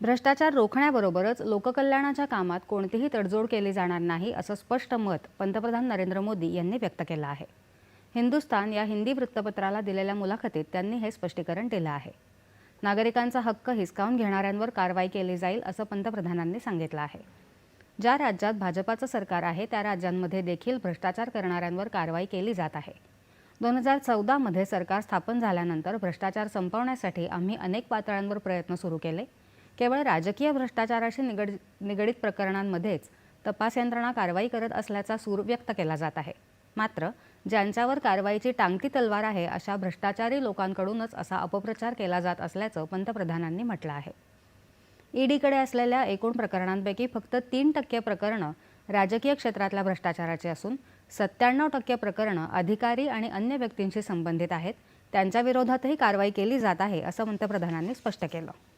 भ्रष्टाचार रोखण्याबरोबरच लोककल्याणाच्या कामात कोणतीही तडजोड केली जाणार नाही असं स्पष्ट मत पंतप्रधान नरेंद्र मोदी यांनी व्यक्त केलं आहे. हिंदुस्तान या हिंदी वृत्तपत्राला दिलेल्या मुलाखतीत त्यांनी हे स्पष्टीकरण दिलं आहे. नागरिकांचा हक्क हिसकावून घेणाऱ्यांवर कारवाई केली जाईल असं पंतप्रधानांनी सांगितलं आहे. ज्या राज्यात भाजपाचं सरकार आहे त्या राज्यांमध्ये देखील भ्रष्टाचार करणाऱ्यांवर कारवाई केली जात आहे. दोन हजार चौदामध्ये सरकार स्थापन झाल्यानंतर भ्रष्टाचार संपवण्यासाठी आम्ही अनेक पातळ्यांवर प्रयत्न सुरू केले. केवळ राजकीय भ्रष्टाचाराशी निगड निगडित प्रकरणांमध्येच तपास यंत्रणा कारवाई करत असल्याचा सूर व्यक्त केला जात आहे. मात्र ज्यांच्यावर कारवाईची टांगती तलवार आहे अशा भ्रष्टाचारी लोकांकडूनच असा अपप्रचार केला जात असल्याचं पंतप्रधानांनी म्हटलं आहे. ईडीकडे असलेल्या एकूण प्रकरणांपैकी फक्त तीन टक्के प्रकरणं राजकीय क्षेत्रातल्या भ्रष्टाचाराची असून सत्त्याण्णव टक्के प्रकरणं अधिकारी आणि अन्य व्यक्तींशी संबंधित आहेत. त्यांच्या विरोधातही कारवाई केली जात आहे असं पंतप्रधानांनी स्पष्ट केलं.